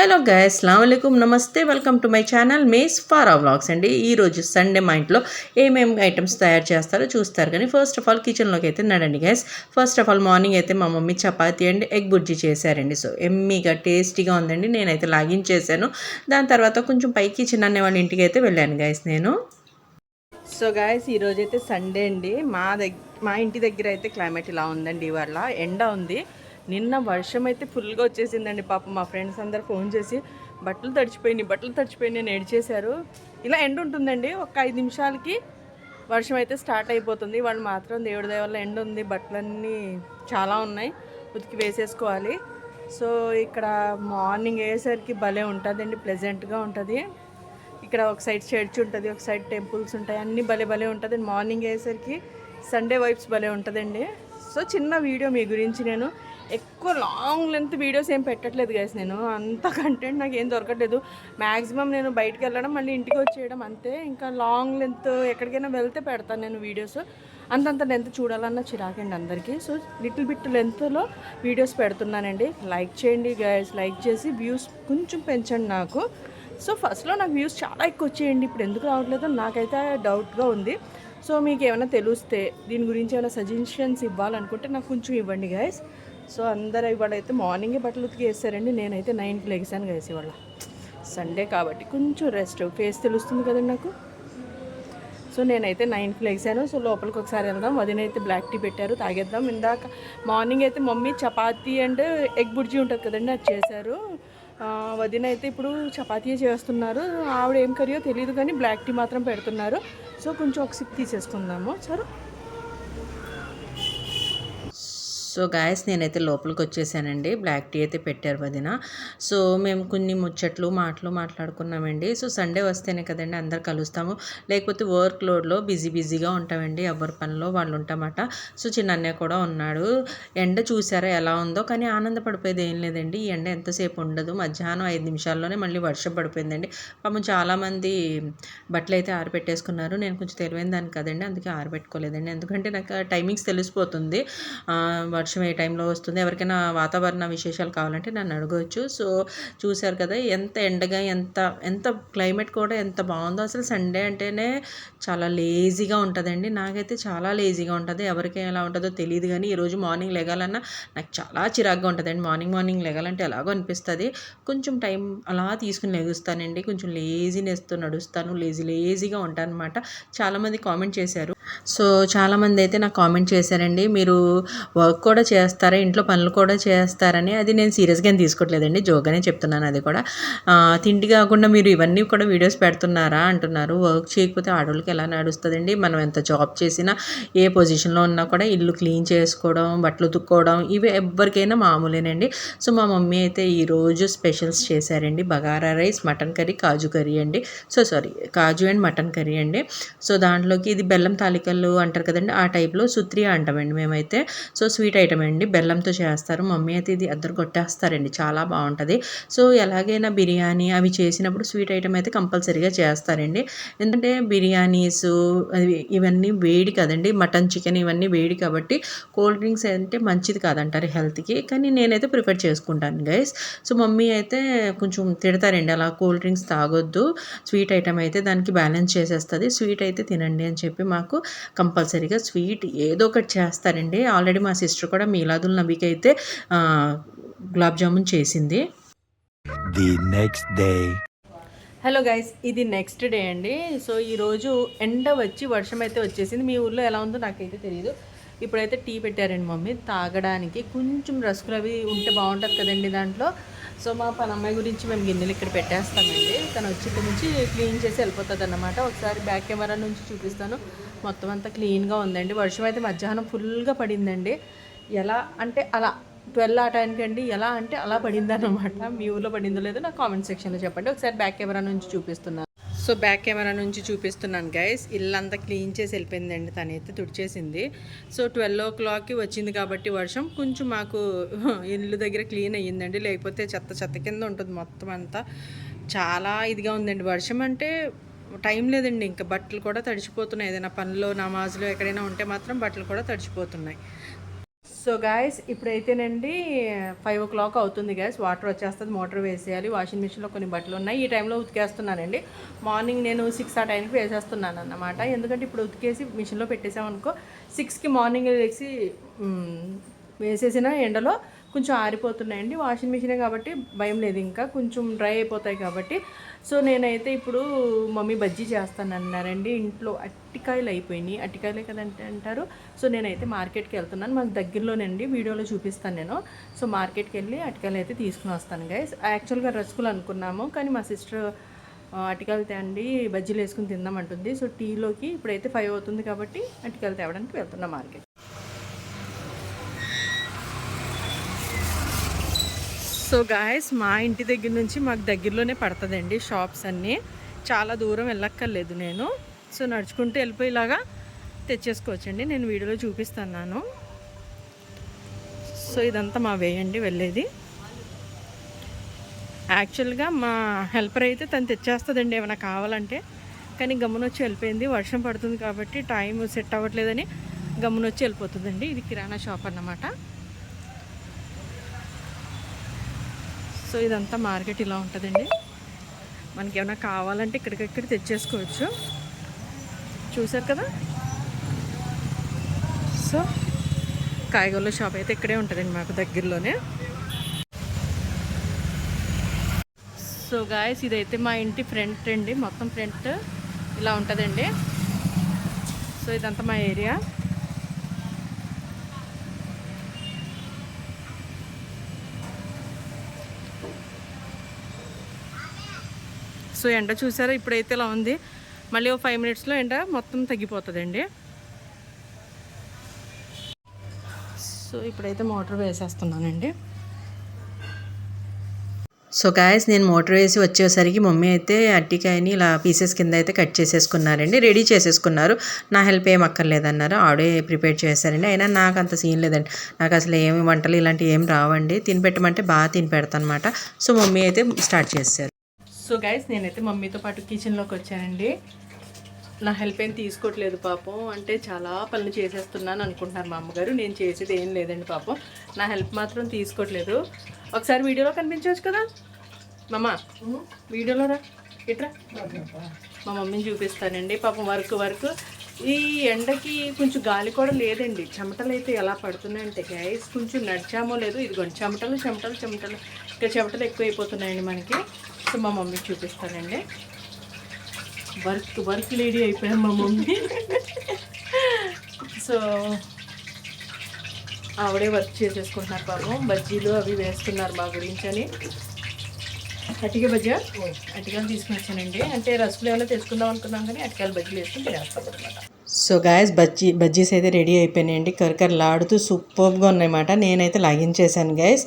Hello guys అస్సలం నమస్తే welcome to my channel మేస్ ఫారా వ్లాగ్స్ అండి. ఈరోజు సండే మా ఇంట్లో ఏమేమి ఐటమ్స్ తయారు చేస్తారో చూస్తారు కానీ ఫస్ట్ ఆఫ్ ఆల్ కిచెన్లోకి అయితే నడండి guys. First of all morning అయితే మా mummy chapati and egg bhurji చేశారండి. సో ఎమ్మీగా టేస్టీగా ఉందండి. నేనైతే లాగిన్ చేశాను. దాని తర్వాత కొంచెం పైకి చిన్న వాళ్ళ ఇంటికి అయితే వెళ్ళాను గైస్ నేను. సో గాయస్ ఈరోజు అయితే సండే అండి. మా దగ్గర మా ఇంటి దగ్గర అయితే క్లైమేట్ ఇలా ఉందండి ఇవాళ. ఎండ ఉంది. నిన్న వర్షం అయితే ఫుల్గా వచ్చేసిందండి పాపం మా ఫ్రెండ్స్ అందరు ఫోన్ చేసి బట్టలు తడిచిపోయినాయి బట్టలు తడిచిపోయినాయి నేను ఏడ్చేశారు. ఇలా ఎండ ఉంటుందండి ఒక ఐదు నిమిషాలకి వర్షం అయితే స్టార్ట్ అయిపోతుంది. వాళ్ళు మాత్రం దేవుడి దయ వల్ల ఎండ ఉంది బట్టలన్నీ చాలా ఉన్నాయి ఉతికి వేసేసుకోవాలి. సో ఇక్కడ మార్నింగ్ అయ్యేసరికి భలే ఉంటుందండి ప్లెజెంట్గా ఉంటుంది. ఇక్కడ ఒక సైడ్ చర్చ్ ఉంటుంది ఒక సైడ్ టెంపుల్స్ ఉంటాయి అన్నీ భలే భలే ఉంటుంది. మార్నింగ్ అయ్యేసరికి సండే వైబ్స్ భలే ఉంటుందండి. సో చిన్న వీడియో మీ గురించి నేను ఎక్కువ లాంగ్ లెంత్ వీడియోస్ ఏం పెట్టట్లేదు గైస్ నేను. అంత కంటెంట్ నాకు ఏం దొరకట్లేదు. మ్యాక్సిమం నేను బయటకు వెళ్ళడం మళ్ళీ ఇంటికి వచ్చేయడం అంతే. ఇంకా లాంగ్ లెంత్ ఎక్కడికైనా వెళ్తే పెడతాను నేను వీడియోస్ అంతంత లెంత్ చూడాలన్న చిరాకండి అందరికీ. సో లిటిల్ బిట్ లెంత్లో వీడియోస్ పెడుతున్నానండి. లైక్ చేయండి గైస్ లైక్ చేసి వ్యూస్ కొంచెం పెంచండి నాకు. సో ఫస్ట్లో నాకు వ్యూస్ చాలా ఎక్కువ వచ్చేయండి. ఇప్పుడు ఎందుకు రావట్లేదో? నాకైతే డౌట్గా ఉంది. సో మీకు ఏమైనా తెలిస్తే దీని గురించి ఏమైనా సజెషన్స్ ఇవ్వాలనుకుంటే నాకు కొంచెం ఇవ్వండి గైస్ సో అందరు ఇవాళ అయితే మార్నింగే బట్టలు ఉతికి వేస్తారండి నేనైతే నైన్కి లెగిసాను కలిసి ఇవాళ. సండే కాబట్టి కొంచెం రెస్ట్ ఫేస్ తెలుస్తుంది కదండి నాకు. సో నేనైతే నైన్కి లెగిసాను. సో లోపలికి ఒకసారి వెళ్దాం. వదిన అయితే బ్లాక్ టీ పెట్టారు. తాగేద్దాం. ఇందాక మార్నింగ్ అయితే mummy chapati and egg bhurji ఉంటుంది కదండి అది చేశారు. వదిన అయితే ఇప్పుడు చపాతీ చేస్తున్నారు. ఆవిడ ఏం కరియో తెలియదు కానీ బ్లాక్ టీ మాత్రం పెడుతున్నారు. సో కొంచెం ఒక సిప్ తీసేసుకుందాము. సరే. సో గాయస్ నేనైతే లోపలికి వచ్చేసానండి బ్లాక్ టీ అయితే పెట్టారు వదిన. సో మేము కొన్ని ముచ్చట్లు మాటలు మాట్లాడుకున్నామండి. సో సండే వస్తేనే కదండి అందరు కలుస్తాము. లేకపోతే వర్క్ లోడ్లో బిజీ బిజీగా ఉంటామండి. ఎవరి పనిలో వాళ్ళు ఉంటామట. సో చిన్న అన్నయ్య కూడా ఉన్నాడు. ఎండ చూసారా ఎలా ఉందో కానీ ఆనందపడిపోయేది ఏం లేదండి. ఈ ఎండ ఎంతసేపు ఉండదు. మధ్యాహ్నం ఐదు నిమిషాల్లోనే మళ్ళీ వర్షం పడిపోయిందండి. పాపం చాలామంది బట్టలు అయితే ఆరబెట్టేసుకున్నారు. నేను కొంచెం తెలివైన దాన్ని కదండి అందుకే ఆరబెట్టుకోలేదండి. ఎందుకంటే నాకు టైమింగ్స్ తెలిసిపోతుంది. వర్షం ఏ టైంలో వస్తుంది? ఎవరికైనా వాతావరణ విశేషాలు కావాలంటే నన్ను అడగవచ్చు సో చూశారు కదా ఎంత ఎండగా ఎంత ఎంత క్లైమేట్ కూడా ఎంత బాగుందో. అసలు సండే అంటేనే చాలా లేజీగా ఉంటుందండి. నాకైతే చాలా లేజీగా ఉంటుంది. ఎవరికి ఎలా ఉంటుందో తెలియదు కానీ ఈరోజు మార్నింగ్ లెగాలన్నా నాకు చాలా చిరాగ్గా ఉంటుందండి. మార్నింగ్ మార్నింగ్ లెగాలంటే ఎలాగో అనిపిస్తుంది. కొంచెం టైం అలా తీసుకుని లెగుస్తానండి. కొంచెం లేజీనెస్తో నడుస్తాను. లేజీ లేజీగా ఉంటాను అనమాట చాలామంది కామెంట్ చేశారు. సో చాలామంది అయితే నాకు కామెంట్ చేశారండి. మీరు వర్క్ కూడా చేస్తారా? ఇంట్లో పనులు కూడా చేస్తారని అది నేను సీరియస్గా తీసుకోవట్లేదండి. జోగానే చెప్తున్నాను అది కూడా. తిండి కాకుండా మీరు ఇవన్నీ కూడా వీడియోస్ పెడుతున్నారా అంటున్నారు. వర్క్ చేయకపోతే ఆడవాళ్ళకి ఎలా నడుస్తుందండి? మనం ఎంత జాబ్ చేసినా ఏ పొజిషన్లో ఉన్నా కూడా ఇల్లు క్లీన్ చేసుకోవడం బట్టలు ఉతుక్కోవడం ఇవి ఎవరికైనా మామూలేనండి. సో మా మమ్మీ అయితే ఈరోజు స్పెషల్స్ చేశారండి. Bagara rice mutton curry kaju curry అండి. So sorry kaju and mutton curry అండి. సో దాంట్లోకి ఇది బెల్లం తాలికలు అంటారు కదండి. ఆ టైప్లో సుత్రి అంటామండి మేమైతే. సో స్వీట్ ఐటమ్ అండి. బెల్లంతో చేస్తారు. మమ్మీ అయితే ఇది అద్దరు కొట్టేస్తారండి. చాలా బాగుంటుంది. సో ఎలాగైనా బిర్యానీ అవి చేసినప్పుడు స్వీట్ ఐటమ్ అయితే కంపల్సరీగా చేస్తారండి. ఎందుకంటే బిర్యానీస్ అవి ఇవన్నీ వేడి కదండి. మటన్ చికెన్ ఇవన్నీ వేడి కాబట్టి కూల్ డ్రింక్స్ అంటే మంచిది కాదంటారు హెల్త్కి. కానీ నేనైతే ప్రిఫర్ చేసుకుంటాను గైస్. సో మమ్మీ అయితే కొంచెం తిడతారండి. అలా కూల్ డ్రింక్స్ తాగొద్దు. స్వీట్ ఐటమ్ అయితే దానికి బ్యాలెన్స్ చేసేస్తుంది. స్వీట్ అయితే తినండి అని చెప్పి మాకు కంపల్సరీగా స్వీట్ ఏదో ఒకటి చేస్తారండి. ఆల్రెడీ మా సిస్టర్ కూడా మీలాదుల్ నబీకి అయితే గులాబ్ జామున్ చేసింది. The next day hello guys ఇది నెక్స్ట్ డే అండి. సో ఈరోజు ఎండ వచ్చి వర్షం అయితే వచ్చేసింది. మీ ఊర్లో ఎలా ఉందో నాకైతే తెలియదు ఇప్పుడైతే టీ పెట్టారండి మమ్మీ తాగడానికి. కొంచెం రసుకులు అవి ఉంటే బాగుంటుంది కదండి దాంట్లో. సో మా పని అమ్మాయి గురించి మేము గిన్నెలు ఇక్కడ పెట్టేస్తామండి. తను వచ్చి ఇక్కడ నుంచి క్లీన్ చేసి వెళ్ళిపోతుంది అన్నమాట ఒకసారి బ్యాక్ కెమెరా నుంచి చూపిస్తాను. మొత్తం అంతా క్లీన్గా ఉందండి. వర్షం అయితే మధ్యాహ్నం ఫుల్గా పడిందండి. ఎలా అంటే అలా ట్వెల్వ్ ఆ టైంకి అండి ఎలా అంటే అలా పడిందన్నమాట. మీ ఊర్లో పడిందో లేదో నాకు కామెంట్ సెక్షన్లో చెప్పండి. ఒకసారి బ్యాక్ కెమెరా నుంచి చూపిస్తున్నాను సో బ్యాక్ కెమెరా నుంచి చూపిస్తున్నాను గైస్ ఇల్లంతా క్లీన్ చేసి వెళ్ళిపోయిందండి. తనైతే తుడిచేసింది. సో ట్వెల్వ్ ఓ క్లాక్కి వచ్చింది కాబట్టి వర్షం కొంచెం మాకు ఇల్లు దగ్గర క్లీన్ అయ్యిందండి. లేకపోతే చెత్త చెత్త కింద ఉంటుంది మొత్తం అంతా. చాలా ఇదిగా ఉందండి. వర్షం అంటే టైం లేదండి. ఇంకా బట్టలు కూడా తడిచిపోతున్నాయి. ఏదైనా పనిలో నమాజ్లో ఎక్కడైనా ఉంటే మాత్రం బట్టలు కూడా తడిచిపోతున్నాయి. సో గాయస్ ఇప్పుడైతేనండి ఫైవ్ ఓ క్లాక్ అవుతుంది గ్యాస్ వాటర్ వచ్చేస్తుంది మోటార్ వేసేయాలి. వాషింగ్ మిషన్లో కొన్ని బట్టలు ఉన్నాయి. ఈ టైంలో ఉతికేస్తున్నానండి. మార్నింగ్ నేను సిక్స్ ఆ టైంకి వేసేస్తున్నాను అన్నమాట ఎందుకంటే ఇప్పుడు ఉతికేసి మిషన్లో పెట్టేసామనుకో సిక్స్కి మార్నింగ్ వేసి వేసేసిన ఎండలో కొంచెం ఆరిపోతున్నాయండి. వాషింగ్ మిషనే కాబట్టి భయం లేదు. ఇంకా కొంచెం డ్రై అయిపోతాయి కాబట్టి. సో నేనైతే ఇప్పుడు మమ్మీ బజ్జీ చేస్తాను అన్నారండి ఇంట్లో అట్టికాయలు అయిపోయినాయి. అట్టికాయలే కదంటే అంటారు. సో నేనైతే మార్కెట్కి వెళ్తున్నాను. మాకు దగ్గరలోనండి. వీడియోలో చూపిస్తాను నేను. సో మార్కెట్కి వెళ్ళి అటికాయలు అయితే తీసుకుని వస్తాను గైస్ యాక్చువల్గా రసగులు అనుకున్నాము. కానీ మా సిస్టర్ అటికాయలు తేండి బజ్జీలు వేసుకుని తిందామంటుంది సో టీలోకి ఇప్పుడైతే ఫైవ్ అవుతుంది కాబట్టి అటికాయలు తేవడానికి వెళ్తున్నాం మార్కెట్ సో గాయస్ మా ఇంటి దగ్గర నుంచి మాకు దగ్గరలోనే పడుతుందండి షాప్స్ అన్నీ. చాలా దూరం వెళ్ళక్కర్లేదు నేను. సో నడుచుకుంటూ వెళ్ళిపోయేలాగా తెచ్చేసుకోవచ్చండి. నేను వీడియోలో చూపిస్తున్నాను. సో ఇదంతా మా వేయండి వెళ్ళేది. యాక్చువల్గా మా హెల్పర్ అయితే తను తెచ్చేస్తుందండి ఏమైనా కావాలంటే. కానీ గమ్మునొచ్చి వెళ్ళిపోయింది. వర్షం పడుతుంది కాబట్టి టైం సెట్ అవ్వట్లేదని గమ్మునొచ్చి వెళ్ళిపోతుందండి. ఇది కిరాణా షాప్ అన్నమాట. సో ఇదంతా మార్కెట్ ఇలా ఉంటుందండి. మనకి ఏమైనా కావాలంటే ఇక్కడికక్కడ తెచ్చేసుకోవచ్చు. చూసారు కదా? సో కాయగూరల షాప్ అయితే ఇక్కడే ఉంటుందండి మాకు దగ్గరలోనే. సో గాయస్ ఇదైతే మా ఇంటి ఫ్రంట్ అండి. మొత్తం ఫ్రంట్ ఇలా ఉంటుందండి. సో ఇదంతా మా ఏరియా. సో ఎండ చూసారా? ఇప్పుడైతే ఇలా ఉంది. మళ్ళీ ఒక ఫైవ్ మినిట్స్లో ఎండ మొత్తం తగ్గిపోతుందండి. సో ఇప్పుడైతే మోటార్ వేసేస్తున్నానండి. సో గాయస్ నేను మోటార్ వేసి వచ్చేసరికి మమ్మీ అయితే అట్టికాయని ఇలా పీసెస్ కింద అయితే కట్ చేసేసుకున్నారండి. రెడీ చేసేసుకున్నారు. నా హెల్ప్ ఏం అక్కర్లేదన్నారు. ఆవిడే ప్రిపేర్ చేశారండి. అయినా నాకు అంత సీన్ లేదండి. నాకు అసలు ఏమి వంటలు ఇలాంటివి ఏం రావండి. తిని పెట్టమంటే బాగా తినిపెడతానమాట. అనమాట సో మమ్మీ అయితే స్టార్ట్ చేశారు. సో గైస్ నేనైతే మమ్మీతో పాటు కిచెన్లోకి వచ్చానండి. నా హెల్ప్ ఏం తీసుకోవట్లేదు పాపం. అంటే చాలా పనులు చేసేస్తున్నాను అనుకుంటున్నారు మా అమ్మగారు. నేను చేసేది ఏం లేదండి పాపం. నా హెల్ప్ మాత్రం తీసుకోవట్లేదు. ఒకసారి వీడియోలో కనిపించవచ్చు కదా? మమ్మ వీడియోలో రా. ఇట్రా. మా మమ్మీని చూపిస్తానండి. పాపం వర్క్ వర్క్. ఈ ఎండకి కొంచెం గాలి కూడా లేదండి. చెమటలు అయితే ఎలా పడుతున్నాయంటే గ్యాస్ కొంచెం నడిచామో లేదు ఇదిగోండి. చెమటలు చెమటలు చెమటలు. ఇంకా చెమటలు ఎక్కువ అయిపోతున్నాయండి మనకి. సో మా మమ్మీ చూపిస్తానండి. వర్క్ వర్క్ లేడీ అయిపోయాం మా మమ్మీ. సో ఆవిడే వర్క్ చేసేసుకుంటున్నారు పాపం. బజ్జీలు అవి వేస్తున్నారు మా గురించి అని. అటిక బజ్జా? అటికాయలు తీసుకుని వచ్చానండి. అంటే రసగులు ఏమైనా తెచ్చుకుందాం అనుకున్నాం కానీ అటికాయలు బజ్జీలు వేసుకుని తినేస్తాం అనమాట సో గాయస్ బజ్జీ బజ్జీస్ అయితే రెడీ అయిపోయినాయండి. కరకరలాడుతూ సూపర్గా ఉన్నాయన్నమాట. నేనైతే లాగించేశాను గైస్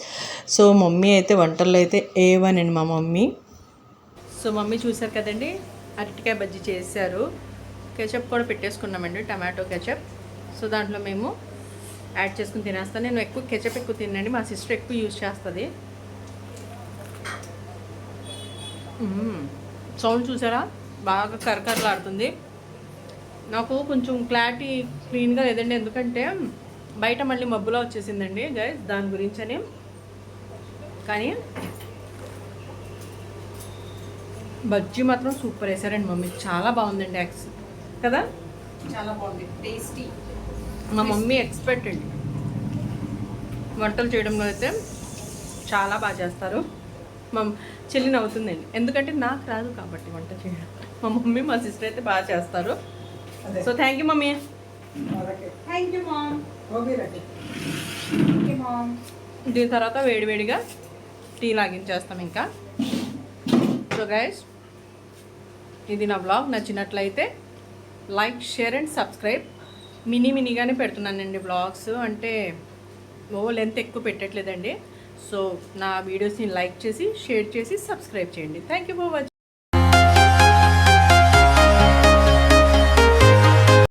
సో మమ్మీ అయితే వంటల్లో అయితే ఏ వన్ అండి మా మమ్మీ. సో మమ్మీ చూసారు కదండి అరటికాయ బజ్జీ చేశారు. కెచప్ కూడా పెట్టేసుకున్నామండి టమాటో కెచప్. సో దాంట్లో మేము యాడ్ చేసుకుని తినేస్తాను నేను ఎక్కువ కెచప్ ఎక్కువ తినండి మా సిస్టర్ ఎక్కువ యూజ్ చేస్తుంది. సౌండ్ చూసారా? బాగా కరకరలాడుతుంది. నాకు కొంచెం క్లారిటీ క్లీన్గా లేదండి ఎందుకంటే బయట మళ్ళీ మబ్బులా వచ్చేసిందండి గైస్ దాని గురించని. కానీ బజ్జీ మాత్రం సూపర్ వేసారండి మమ్మీ. చాలా బాగుందండి యాక్స్ కదా? చాలా బాగుంది. టేస్టీ మా మమ్మీ ఎక్స్పర్ట్ అండి. వంటలు చేయడంలో అయితే చాలా బాగా చేస్తారు. మా చెల్లి నవ్వుతుందండి. ఎందుకంటే నాకు రాదు కాబట్టి వంట చేయడం. మా మమ్మీ మా సిస్టర్ అయితే బాగా చేస్తారు. So thank you mummy. Thank you mom thank you mom దీని తర్వాత వేడివేడిగా టీ లాగించేస్తాం ఇంకా. సో గైస్ ఇది నా బ్లాగ్ నచ్చినట్లయితే like share and subscribe mini మినీగానే పెడుతున్నానండి బ్లాగ్స్ అంటే ఓ లెంత్ ఎక్కువ పెట్టట్లేదండి. సో నా వీడియోస్ని లైక్ చేసి షేర్ చేసి సబ్స్క్రైబ్ చేయండి. Thank you for watching